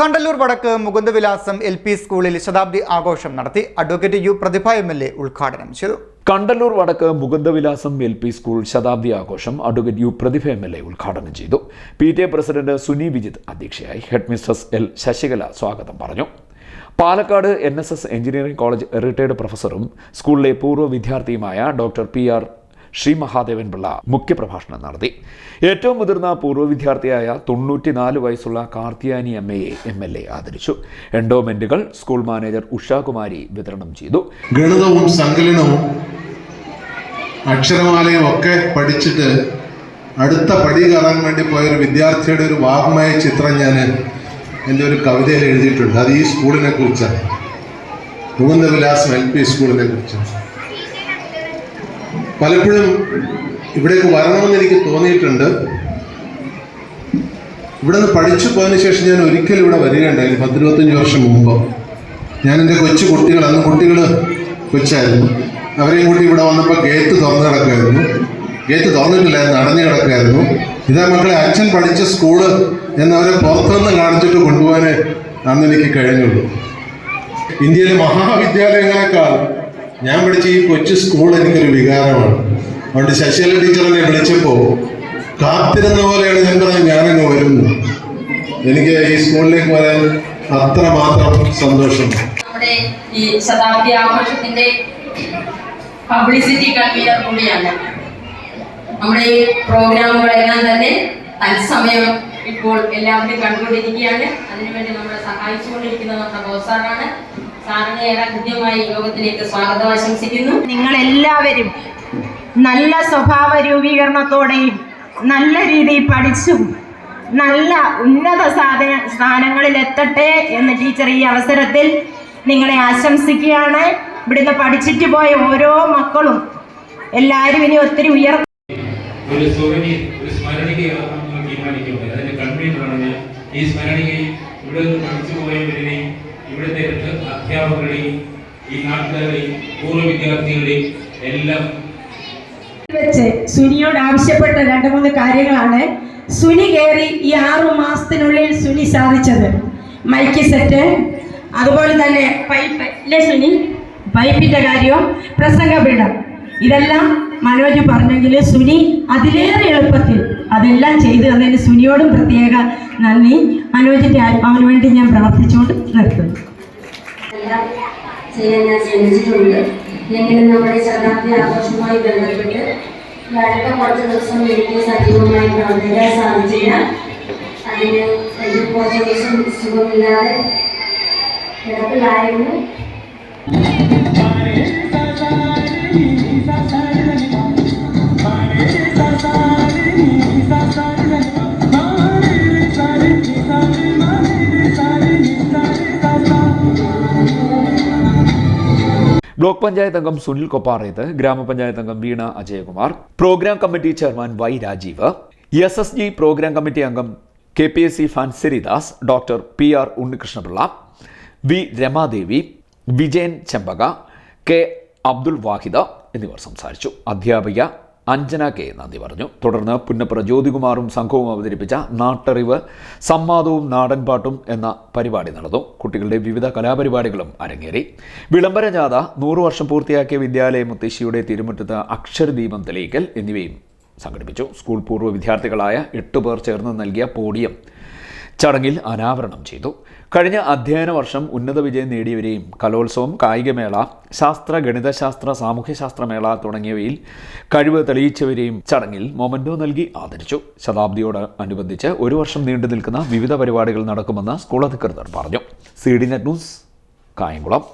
കണ്ടല്ലൂർ വടക്ക് Mukundavilasam L P സ്കൂളിൽ ശതാബ്ദി ആഘോഷം നടത്തി. Advocate U Prathibha M L A ഉദ്ഘാടനം ചെയ്തു. കണ്ടല്ലൂർ വടക്ക് മുകുന്ദവിലാസം എൽ പി സ്കൂൾ ശതാബ്ദി ആഘോഷം advocate U Prathibha M L A ഉദ്ഘാടനം ചെയ്തു. P T A president Suni Vijith അധ്യക്ഷയായി ഹെഡ് മിസ്ട്രസ് എൽ ശശികല സ്വാഗതം പറഞ്ഞു. Palakkad N S S engineering college retired പ്രൊഫസറും സ്കൂളിലെ പൂർവ വിദ്യാർത്ഥിയുമായ doctor P R Sree Mahadevan Pillai മുഖ്യപ്രഭാഷണം നടത്തി. ഏറ്റവും മുതിർന്ന പൂർവ വിദ്യാർത്ഥിയായ തൊണ്ണൂറ്റിനാല് വയസ്സുള്ള കാർത്തിയാനി അമ്മയെ എ എൽ എ ആദരിച്ചു. എൻഡോമെന്റുകൾ സ്കൂൾ മാനേജർ ഉഷാകുമാരി വിതരണം ചെയ്തു. ഗണിതവും സങ്കലനവും അക്ഷരമാലയും ഒക്കെ പഠിച്ചിട്ട് അടുത്ത പടി കയറാൻ വേണ്ടി പോയ ഒരു വിദ്യാർത്ഥിയുടെ ഒരു വാഗ്മയ ചിത്രം ഞാൻ എന്റെ ഒരു കവിതയിൽ എഴുതിയിട്ടുണ്ട്. അത് ഈ സ്കൂളിനെ കുറിച്ചാണ്. ഭൂന്ദവിലാസം എൽ പി സ്കൂളിനെ കുറിച്ചാണ്. പലപ്പോഴും ഇവിടേക്ക് വരണമെന്ന് എനിക്ക് തോന്നിയിട്ടുണ്ട്. ഇവിടെ നിന്ന് പഠിച്ചു പോയതിന് ശേഷം ഞാൻ ഒരിക്കലും ഇവിടെ വരികയുണ്ടായിരുന്നു പത്തിരുപത്തഞ്ച് വർഷം മുമ്പ്. ഞാൻ എന്റെ കൊച്ചു കുട്ടികൾ അന്ന് കുട്ടികൾ കൊച്ചായിരുന്നു. അവരെയും കൂട്ടി ഇവിടെ വന്നപ്പോൾ ഗേറ്റ് തുറന്നു കിടക്കുമായിരുന്നു ഗേറ്റ് തുറന്നിട്ടില്ലായിരുന്നു അടഞ്ഞു കിടക്കുമായിരുന്നു ഇതാ മക്കളെ അച്ഛൻ പഠിച്ച സ്കൂൾ എന്നവരെ പുറത്തുനിന്ന് കാണിച്ചിട്ട് കൊണ്ടുപോകാനേ അന്ന് എനിക്ക് കഴിഞ്ഞുള്ളൂ. ഇന്ത്യയിലെ മഹാവിദ്യാലയങ്ങളെക്കാൾ ഞാൻ പഠിച്ച ഈ കൊച്ചു സ്കൂൾ എനിക്കൊരു വികാരമാണ്. അതുകൊണ്ട് ശശികല ടീച്ചറിനെ വിളിച്ചപ്പോൾ കാത്തിരുന്ന പോലെയാണ് ഞാൻ പറഞ്ഞത് ഞാനങ്ങ് വരുന്നു. എനിക്ക് ഈ സ്കൂളിലേക്ക് വരാൻ അത്രമാത്രം സന്തോഷം. നമ്മുടെ ഈ ആഘോഷത്തിന്റെ പബ്ലിസിറ്റി കൺവീനർ കൂടിയാണ്. നമ്മുടെ ഈ പ്രോഗ്രാമുകളെല്ലാം തന്നെ തത്സമയം ഇപ്പോൾ എല്ലാവരും കണ്ടുകൊണ്ടിരിക്കുകയാണ്. അതിനുവേണ്ടി നമ്മളെ സഹായിച്ചുകൊണ്ടിരിക്കുന്നത് നമ്മുടെ ബോസ് സാറാണ് സാറിനെ ഏറെ കൃത്യമായി യോഗത്തിലേക്ക് സ്വാഗതം ആശംസിക്കുന്നു. നിങ്ങൾ എല്ലാവരും നല്ല സ്വഭാവ രൂപീകരണത്തോടെയും നല്ല രീതിയിൽ പഠിച്ചും നല്ല ഉന്നത സാധന സ്ഥാനങ്ങളിൽ എത്തട്ടെ എന്ന് ടീച്ചർ ഈ അവസരത്തിൽ നിങ്ങളെ ആശംസിക്കുകയാണ്. ഇവിടുന്ന് പഠിച്ചിട്ട് പോയ ഓരോ മക്കളും എല്ലാവരും ഇനി ഒത്തിരി ഉയർന്നു ഒരു സോവനി ഒരു നിങ്ങൾ തീരുമാനിക്കുന്നത് അതിന്റെ കൺവീനറാണ് ഞാൻ. ഈ സ്മരണികയും ഇവിടെ നിന്ന് പഠിച്ചു പോയവരുടെയും ഇവിടുത്തെ അധ്യാപകരുടെയും ഈ നാട്ടുകാരുടെയും പൂർവ വിദ്യാർത്ഥികളുടെയും എല്ലാം വെച്ച് സുനിയോട് ആവശ്യപ്പെട്ട രണ്ട് മൂന്ന് കാര്യങ്ങളാണ്. സുനി കയറി ഈ ആറു മാസത്തിനുള്ളിൽ സുനി സാധിച്ചത്. Mike set. അതുപോലെ തന്നെ പൈപ്പ് അല്ലേ സുനി? പൈപ്പിന്റെ പ്രസംഗ പ്രസംഗപീഠം ഇതെല്ലാം മനോജ് പറഞ്ഞെങ്കിൽ സുനി അതിലേറെ എളുപ്പത്തിൽ അതെല്ലാം ചെയ്തു തന്നതിന് സുനിയോടും പ്രത്യേക നന്ദി. മനോജിന്റെ ആത്മാവിന് വേണ്ടി ഞാൻ പ്രാർത്ഥിച്ചുകൊണ്ട് നിർത്തുന്നു. ചെയ്യാൻ ഞാൻ ശ്രമിച്ചിട്ടുണ്ട്. എങ്കിലും നമ്മുടെ ശതാബ്ദി ആഘോഷവുമായി ബന്ധപ്പെട്ട് അടുത്ത കുറച്ച് ദിവസം എനിക്ക് സജീവമായി പ്രവർത്തിക്കാൻ സാധിച്ചില്ല. അതിന് എനിക്ക് കുറച്ച് ദിവസം സുഖമില്ലാതെ കിടപ്പിലായിരുന്നു. ബ്ലോക്ക് പഞ്ചായത്ത് അംഗം സുനിൽ കൊപ്പാറേത്ത് ഗ്രാമപഞ്ചായത്ത് അംഗം Veena Ajayakumar programme committee chairman Y Rajeev S S G programme committee അംഗം K P S C ഫാൻസരിദാസ് doctor P R Unnikrishnapillai V Ramadevi Vijayan Chembaka K Abdul Vahida എന്നിവർ സംസാരിച്ചു. അധ്യാപിക അഞ്ജന കെ നന്ദി പറഞ്ഞു. തുടർന്ന് പുന്നപ്ര ജ്യോതികുമാറും സംഘവും അവതരിപ്പിച്ച നാട്ടറിവ് സംവാദവും നാടൻപാട്ടും എന്ന പരിപാടി നടന്നു. കുട്ടികളുടെ വിവിധ കലാപരിപാടികളും അരങ്ങേറി. വിളംബര ജാഥ നൂറു വർഷം പൂർത്തിയാക്കിയ വിദ്യാലയ മുത്തശ്ശിയുടെ തിരുമുറ്റത്ത് അക്ഷരദീപം തെളിയിക്കൽ എന്നിവയും സംഘടിപ്പിച്ചു. സ്കൂൾ പൂർവ വിദ്യാർത്ഥികളായ എട്ട് പേർ ചേർന്ന് നൽകിയ പോഡിയം ചടങ്ങിൽ അനാവരണം ചെയ്തു. കഴിഞ്ഞ അധ്യയന വർഷം ഉന്നത വിജയം നേടിയവരെയും കലോത്സവം കായികമേള ശാസ്ത്ര ഗണിതശാസ്ത്ര സാമൂഹ്യശാസ്ത്രമേള തുടങ്ങിയവയിൽ കഴിവ് തെളിയിച്ചവരെയും ചടങ്ങിൽ മൊമന്റോ നൽകി ആദരിച്ചു. ശതാബ്ദിയോട് അനുബന്ധിച്ച് ഒരു വർഷം നീണ്ടു നിൽക്കുന്ന വിവിധ പരിപാടികൾ നടക്കുമെന്ന് സ്കൂൾ അധികൃതർ പറഞ്ഞു. C D net news Kayamkulam.